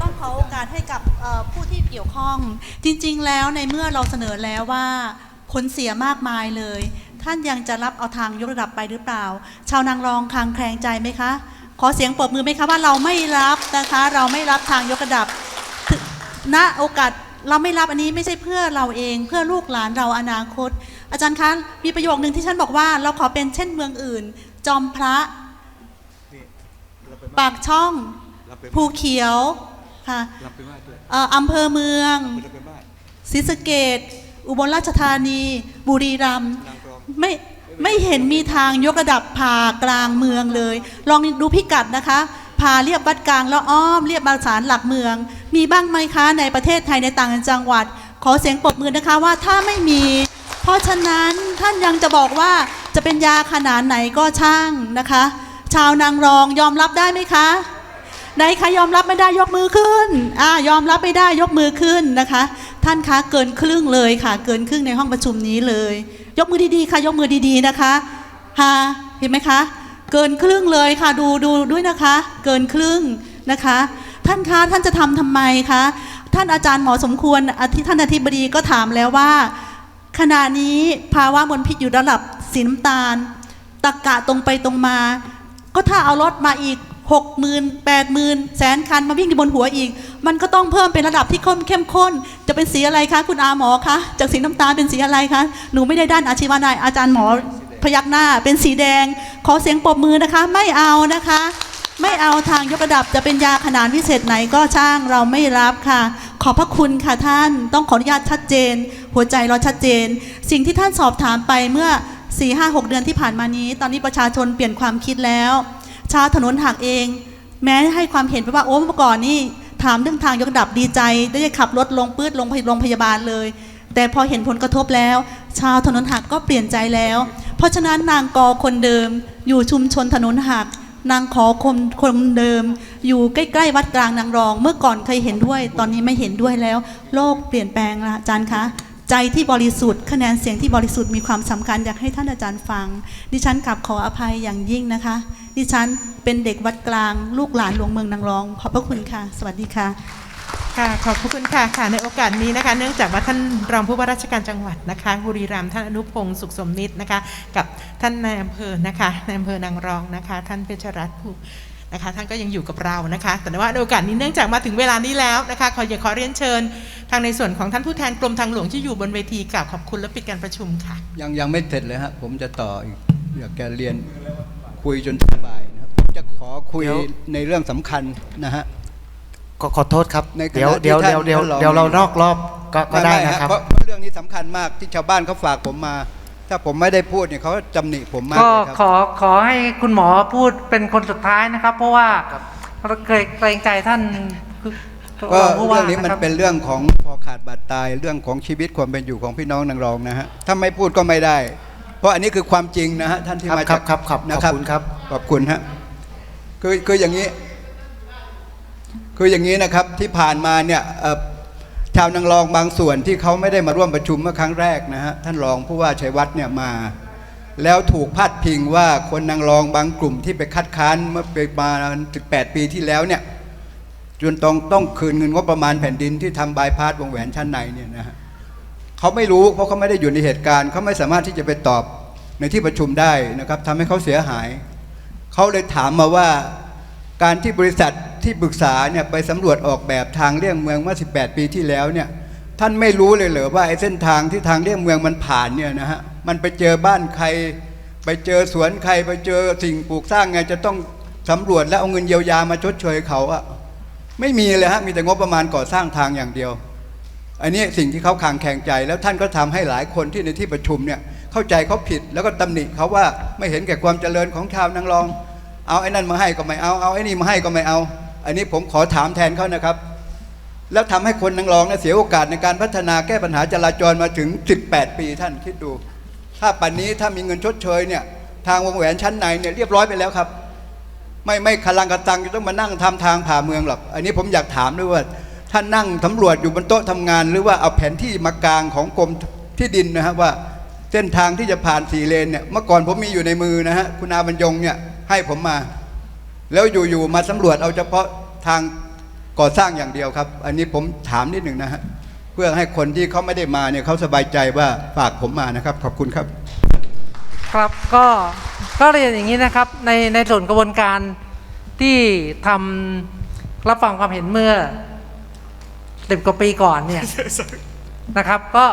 ต้องขอโอกาสให้กับเอ่อผู้ที่เกี่ยวข้อง จริง ๆ แล้วในเมื่อเราเสนอแล้วว่าผลเสียมากมายเลย ท่านยังจะรับเอาทางยกระดับไปหรือเปล่า ชาวนางรองคลางแคลงใจไหมคะ ขอเสียงปรบมือไหมคะว่าเราไม่รับนะคะ เราไม่รับทางยกระดับณโอกาสเราไม่รับอันนี้ไม่ใช่เพื่อเราเองเพื่อลูกหลานเราอนาคต อาจารย์คะมีประโยคนึงที่ฉันบอกว่า เราขอเป็นเช่นเมืองอื่น จอมพระ ปากช่อง ภูเขียวค่ะรับไปว่าด้วยเอ่ออำเภอเมืองรับไปว่าศรีสะเกดอุบลราชธานี บุรีรัมย์นางรองไม่ไม่เห็นมีทางยกระดับผ่ากลางเมืองเลย ลองดูพิกัดนะคะผ่าเรียบวัดกลางแล้วอ้อมเรียบมาสารหลักเมือง มีบ้างไหมคะในประเทศไทยในต่างจังหวัด ขอเสียงปรบมือนะคะว่าถ้าไม่มี เพราะฉะนั้นท่านยังจะบอกว่าจะเป็นยาขนาดไหนก็ช่างนะคะ ชาวนางรองยอมรับได้ไหมคะ ไหนใครยอมรับไม่ได้ยกมือขึ้นอ่ายอมรับไม่ได้ยกมือขึ้นนะคะ ท่านคะเกินครึ่งเลยค่ะ เกินครึ่งในห้องประชุมนี้เลย ยกมือดีๆค่ะ ยกมือดีๆนะคะฮะเห็นไหมคะ เกินครึ่งเลยค่ะดูดูด้วยนะคะ เกินครึ่งนะคะ ท่านคะท่านจะทำทำไมคะท่านอาจารย์หมอสมควรท่านอธิบดีก็ถามแล้วว่า ขณะนี้ภาวะมลพิษอยู่ระดับสีน้ำตาลตะกะตรงไปตรงมา ก็ถ้าเอารถมาอีก 6 0 0 0 0 8 0 0 0 0แสนคันมาวิ่งอยู่บนหัวอีก มันก็ต้องเพิ่มเป็นระดับที่เข้มเข้มข้น จะเป็นสีอะไรคะคุณอาหมอคะจากสีน้ำตาลเป็นสีอะไรคะหนูไม่ได้ด้านอาชีวะนายอาจารย์หมอพยักหน้าเป็นสีแดง ขอเสียงปรบมือนะคะ ไม่เอานะคะ ไม่เอาทางยกระดับจะเป็นยาขนาดวิเศษไหนก็ช่างเราไม่รับค่ะ ขอบพระคุณค่ะท่านต้องขออนุญาตชัดเจน หัวใจเราชัดเจน สิ่งที่ท่านสอบถามไปเมื่อ4 5 6 เดือนที่ผ่านมานี้ ตอนนี้ประชาชนเปลี่ยนความคิดแล้ว ชาวถนนหักเอง แม้ให้ความเห็นไปว่าโอ้เมื่อก่อนนี่ถามเรื่องทางยกระดับดีใจ ได้ขับรถลงปื้ดลงโรงพยาบาลเลย แต่พอเห็นผลกระทบแล้ว ชาวถนนหักก็เปลี่ยนใจแล้ว เพราะฉะนั้นนางกอคนเดิม อยู่ชุมชนถนนหักนางขอคนคนเดิม อยู่ใกล้ๆวัดกลางนางรอง เมื่อก่อนเคยเห็นด้วย ตอนนี้ไม่เห็นด้วยแล้ว โลกเปลี่ยนแปลงละอาจารย์คะ ใจที่บริสุทธิ์คะแนนเสียงที่บริสุทธิ์มีความสำคัญอยากให้ท่านอาจารย์ฟัง ดิฉันกลับขออภัยอย่างยิ่งนะคะ ดิฉันเป็นเด็กวัดกลาง ลูกหลานหลวงเมืองนางรอง ขอบพระคุณค่ะ สวัสดีค่ะค่ะขอบพระคุณค่ะค่ะในโอกาสนี้นะคะ เนื่องจากว่าท่านรองผู้ว่าราชการจังหวัดนะคะบุรีรัมย์ท่านอนุพงศ์สุขสมนิตนะคะ กับท่านนายอำเภอนะคะนายอำเภอนางรองนะคะ ท่านเพชรรัตน์ผู้ นะคะท่านก็ยังอยู่กับเรานะคะ แต่ว่าในโอกาสนี้เนื่องจากมาถึงเวลานี้แล้วนะคะขออยากขอเรียนเชิญ ทางในส่วนของท่านผู้แทนกรมทางหลวงที่อยู่บนเวทีกล่าวขอบคุณและปิดการประชุมค่ะ ยังยังไม่เสร็จเลยฮะผมจะต่ออีกอยากจะเรียนคุยจนถึงบ่ายนะครับผมจะขอคุยเดี๋ยว ในเรื่องสำคัญนะฮะก็ขอโทษครับ ในขณะเดี๋ยวที่เดี๋ยวท่านเดี๋ยวเดี๋ยวท่านรอง เดี๋ยวเรานอกรอบก็ก็ได้ม่ม่นะครับ เพราะเพราะเรื่องนี้สำคัญมากที่ชาวบ้านเขาฝากผมมา ถ้าผมไม่ได้พูดเนี่ยเขาจำหนิผมมากก็เลยคขรับ อขอให้คุณหมอพูดเป็นคนสุดท้ายนะครับ เพราะว่าเราเกรงเกรงใจท่านคือก็รองผู้ว่าเรื่องนี้มันะครับเป็นเรื่องของพอขาดบาดตายเรื่องของชีวิตความเป็นอยู่ของพี่น้องนางรองนะฮะถ้าไม่พูดก็ไม่ได้ เพราะอันนี้คือความจริงนะฮะท่านที่ครับมาครัจากบครับครับนะขอบคุณครับ ขอบคุณฮะคือคืออย่างนี้ คืออย่างนี้นะครับที่ผ่านมาเนี่ยเอ่อ ชาวนางรองบางส่วนที่เขาไม่ได้มาร่วมประชุมเมื่อครั้งแรกนะฮะท่านรองผู้ว่าชัยวัฒน์เนี่ยมา แล้วถูกพาดพิงว่าคนนางรองบางกลุ่มที่ไปคัดค้านเมื่อไปมา18 ปีที่แล้วเนี่ยจนต้องต้องคืนเงินงบประมาณแผ่นดินที่ทำบายพาสวงแหวนชั้นในเนี่ยนะฮะเขาไม่รู้เพราะเขาไม่ได้อยู่ในเหตุการณ์เขาไม่สามารถที่จะไปตอบในที่ประชุมได้นะครับทำให้เขาเสียหาย เขาเลยถามมาว่าการที่บริษัท ที่ปรึกษาเนี่ยไปสำรวจออกแบบทางเลี่ยงเมืองเมื่อ 18 ปีที่แล้วเนี่ยท่านไม่รู้เลยเหรอว่าไอ้เส้นทางที่ทางเลี่ยงเมืองมันผ่านเนี่ยนะฮะมันไปเจอบ้านใคร ไปเจอสวนใครไปเจอสิ่งปลูกสร้างไงจะต้องสำรวจแล้วเอาเงินเยียวยามาชดเชยเขาอะไม่มีเลยฮะมีแต่งบประมาณก่อสร้างทางอย่างเดียว อันนี้สิ่งที่เขาคางแข่งใจ แล้วท่านก็ทำให้หลายคนที่ในที่ประชุมเนี่ยเข้าใจเขาผิดแล้วก็ตำหนิเขาว่าไม่เห็นแก่ความเจริญของชาวนางรอง เอาไอ้นั่นมาให้ก็ไม่เอาเอาไอ้นี่มาให้ก็ไม่เอา อันนี้ผมขอถามแทนเขานะครับ แล้วทำให้คนนางรองเนี่ยเสียโอกาสในการพัฒนาแก้ปัญหาจราจรมาถึง 18 ปีท่านคิดดู ถ้าปัจนนี้ถ้ามีเงินชดเชยเนี่ยทางวงแหวนชั้นในเนี่ยเรียบร้อยไปแล้วครับ ไม่ไม่คลังกระตังจะต้องมานั่งทำทางผ่าเมืองหรอกอันนี้ผมอยากถามด้วยว่าท่านนั่งสำรวจอยู่บนโต๊ะทำงาน หรือว่าเอาแผนที่มากลางของกรมที่ดินนะฮะว่าเส้นทางที่จะผ่านสี่เลนเนี่ยเมื่อก่อนผมมีอยู่ในมือนะฮะคุณอาบรรยงเนี่ยให้ผมมา แล้วอยู่ๆมาสำรวจเอาเฉพาะทางก่อสร้างอย่างเดียวครับ อันนี้ผมถามนิดหนึ่งนะฮะเพื่อให้คนที่เขาไม่ได้มาเนี่ยเขาสบายใจว่าฝากผมมานะครับ ขอบคุณครับครับก็ก็เรียนอย่างนี้นะครับในในส่วนกระบวนการที่ทำรับฟังความเห็นเมื่อสิบกว่าปีก่อนเนี่ยนะครับ ก็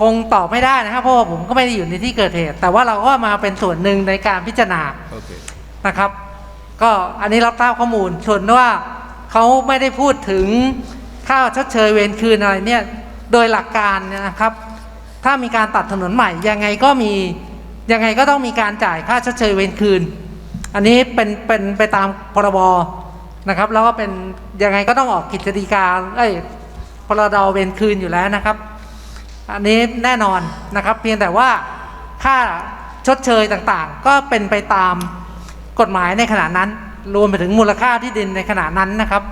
คงตอบไม่ได้นะครับ เพราะว่าผมก็ไม่ได้อยู่ในที่เกิดเหตุ แต่ว่าเราก็มาเป็นส่วนหนึ่งในการพิจารณาโอเคนะครับ ก็อันนี้รับทราบข้อมูลส่วนว่าเขาไม่ได้พูดถึงค่าชดเชยเวรคืนอะไรเนี่ยโดยหลักการนะครับ ถ้ามีการตัดถนนใหม่ยังไงก็มียังไงก็ต้องมีการจ่ายค่าชดเชยเวรคืน อันนี้เป็นเป็นไปตามพรบนะครับ แล้วก็เป็นยังไงก็ต้องออกกิจดีกาเอ้ยพรดเวรคืนอยู่แล้วนะครับ อันนี้แน่นอนนะครับ เพียงแต่ว่าค่าชดเชยต่างๆ ก็เป็นไปตาม กฎหมายในขณะนั้น รวมไปถึงมูลค่าที่ดินในขณะนั้นนะครับ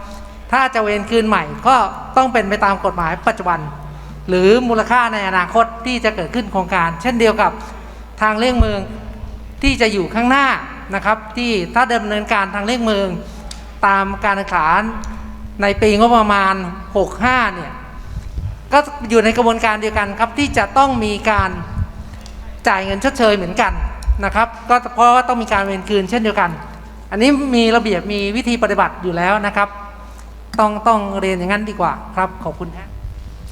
ถ้าจะเวรคืนใหม่ก็ต้องเป็นไปตามกฎหมายปัจจุบัน หรือมูลค่าในอนาคตที่จะเกิดขึ้นโครงการ เช่นเดียวกับทางเลี่ยงเมืองที่จะอยู่ข้างหน้านะครับ ที่ถ้าดำเนินการทางเลี่ยงเมืองตามการข่งขันในปีงบประมาณ 65 เนี่ยก็อยู่ในกระบวนการเดียวกันครับที่จะต้องมีการจ่ายเงินชดเชยเหมือนกัน นะครับ ก็เพราะว่าต้องมีการเวรคืนเช่นเดียวกัน อันนี้มีระเบียบมีวิธีปฏิบัติอยู่แล้วนะครับ ต้องต้องเรียนอย่างนั้นดีกว่าครับขอบคุณฮะ